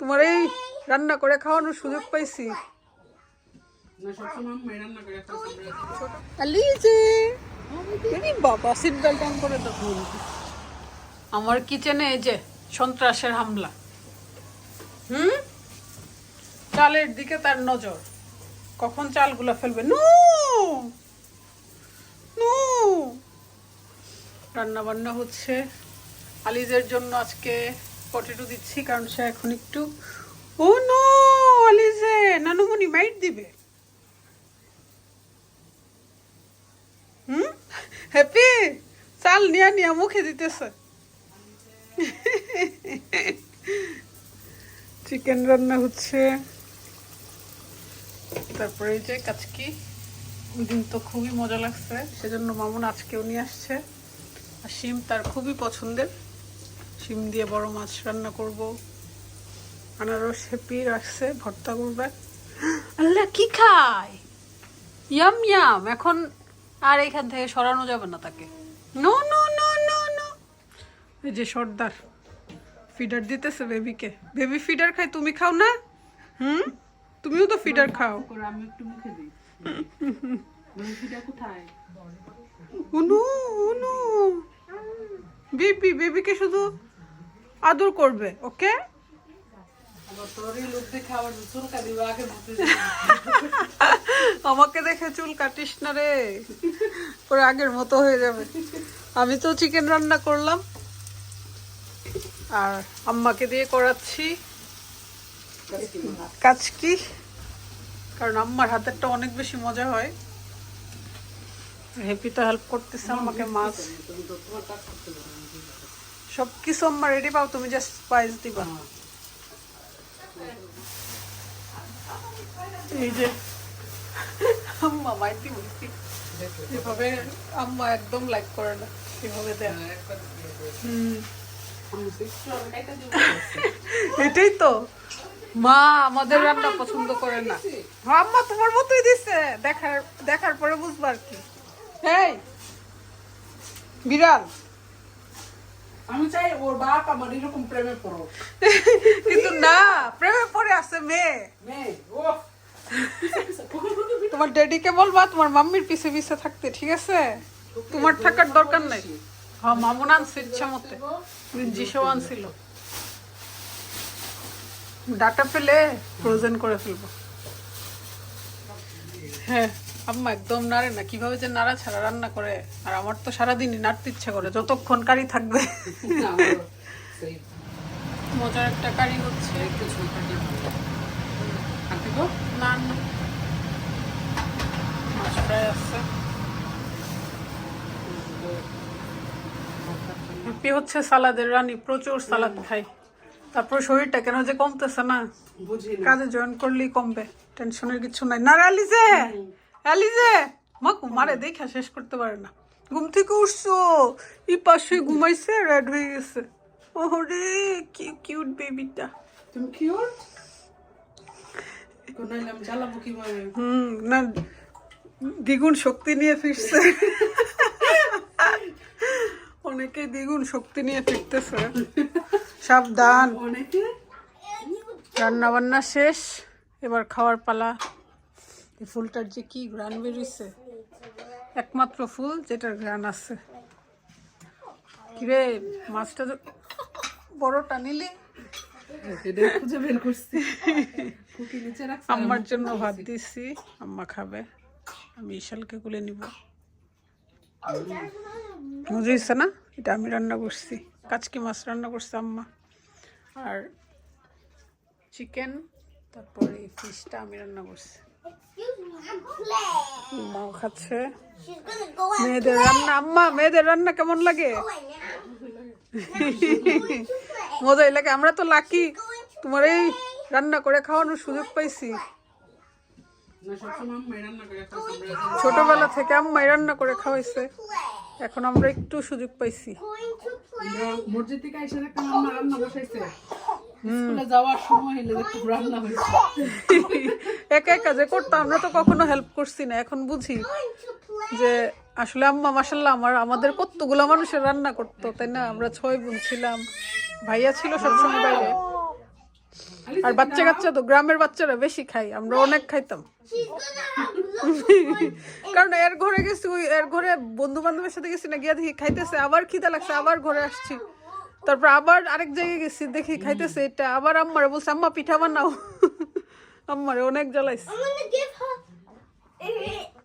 তোমার এই রান্না করে খাওয়ানোর সুযোগ পাইছি। বাবা করে আমার কিচেনে এই যে সন্ত্রাসের হামলা। হুম? চালের দিকে তার নজর। কখন চালগুলো ফেলবে? নো! নো! রান্না বান্না হচ্ছে। আলিজের জন্য আজকে পটেটো দিচ্ছি, কারণ সে এখন একটু, ও নো নানুমণি মাইট দিবে। হুম? হ্যাপি চাল নিয়া নিয়া, মুখে দিতেছে। চিকেন রান্না হচ্ছে। তারপরে যে কাচকি দিন তো খুবই মজা লাগছে, সেজন্য মামুন আজকেও নিয়ে আসছে। আর শিম তার খুবই পছন্দের। শিম দিয়ে বড় মাছ রান্না করব। আনারস, হেপি, রাখছে, ভর্তা করবে। আল্লাহ, কি খায়? Yum yum. এখন আর এখান থেকে সরানো যাবে না তাকে। No no no no no এই যে সর্দার ফিডার দিতেছে বেবিকে বেবি ফিডার খায়, তুমি খাও না? হুম? তুমিও তো ফিডার খাও। আমি একটু মুখে দিই কোথায় বেবি বেবিকে শুধু আদর করবে, ওকে? আমাকে দেখে চুল কাটিস না রে। পরে আগের মতো হয়ে যাবে। আমি তো চিকেন রান্না করলাম। আর আম্মাকে দিয়ে করাচ্ছি। কাজ কি কারণ আম্মার হাতেরটা অনেক বেশি মজা হয়। হ্যাপি তো হেল্প করতেছে আমাকে মাছ। সব কিছু আম্মা রেডি পাও তুমি জাস্ট স্পাইস দিবা। এই যে আম্মা মাইতি বলছি এভাবে আম্মা একদম লাইক করে না এভাবে দেয়। হুম। দিব এটাই তো। মা আমাদের রান্না পছন্দ করে না। হ্যাঁ, আম্মা তোমার মতোই দিছে। দেখার দেখার পরে বুঝবার কি। এই বিড়াল! আমি চাই ওর বাপ আমার এরকম প্রেমে পড়ো কিন্তু না প্রেমে পড়ে আছে মেয়ে। মেয়ে ও তোমার ড্যাডিকে বলবা তোমার মাম্মির পিছে পিছে থাকতে ঠিক আছে? তোমার থাকার দরকার নাই। হ্যাঁ মামুন আনছে ইচ্ছা মতে। জিসেও আনছিল। ডাটা পেলে ফ্রোজেন করে ফেলব। হ্যাঁ। আম্মা একদম নাড়ে না। কীভাবে যে নাড়া ছাড়া রান্না করে? আর আমার তো সারাদিনই নাড়তে ইচ্ছা করে যতক্ষণ কারি থাকবে। মজার একটা কারি হচ্ছে। একটু ঝোল থাকলে ভালো না না। মাছ ফ্রাই আছে। হ্যাপি হচ্ছে সালাদের রানী প্রচুর সালাদ খাই। তারপর শরীরটা কেন যে কমতেছে না? কাজে জয়েন করলেই কমবে টেনশনের কিছু নাই। না রে আলিজে আলিজে মাকু মারে দেখা শেষ করতে পারে না। ঘুম থেকে উঠছো? এই পাশে ঘুমাইছে রেড হয়ে গেছে। ওরে কি কিউট বেবিটা তুমি কি ওর কোনাইলাম জ্বালাবো কীভাবে? হুম না দ্বিগুণ শক্তি নিয়ে ফিরছে। অনেকে দ্বিগুণ শক্তি নিয়ে ফিরতেছে। সাবধান। অনেকে? রান্না বান্না শেষ এবার খাওয়ার পালা। এই ফুলটার যে কি ঘ্রাণ বেরিয়েছে একমাত্র ফুল যেটার ঘ্রাণ আছে। কিরে মাছটা বড়টা নিলি? খুঁজে বের করছি। আম্মার জন্য ভাত দিছি আম্মা খাবে। আমি ইশালকে কুলে নিব। মজা হয়েছে না? এটা আমি রান্না করছি। কাচকি মাছ রান্না করছে আম্মা। আর চিকেন তারপরে ফিশটা আমি রান্না করছি। মাও খাচ্ছে। মেয়েদের রান্না আম্মা মেয়েদের রান্না কেমন লাগে? মজাই লাগে আমরা তো লাকি। তোমার এই রান্না করে খাওয়ানোর সুযোগ পাইছি। ছোটবেলা থেকে আম্মাই রান্না করে খাওয়াইছে। এখন আমরা একটু সুযোগ পাইছি। মসজিদ থেকে এসে রান্না বসাইছে। একা একা যে করতাম আমরা তো কখনো হেল্প করছি না। এখন বুঝি যে আসলে আম্মা আমাদের কতগুলো মানুষের রান্না করতো তাই না? আমরা ছয় বোন ছিলাম ভাইয়া ছিল সবসময় বাইরে। আর বাচ্চা কাচ্চা তো গ্রামের বাচ্চারা বেশি খাই আমরা অনেক খাইতাম। কারণ এর ঘরে গেছি এর ঘরে বন্ধু বান্ধবের সাথে গেছি না গিয়া দেখি খাইতেছে আবার খিদা লাগছে আবার ঘরে আসছি। তারপর আবার আরেক জায়গায় গেছি দেখি খাইতেছে এটা। আবার আম্মারে বলছে আম্মা পিঠা বানাও। আম্মারে অনেক জ্বালাইছে।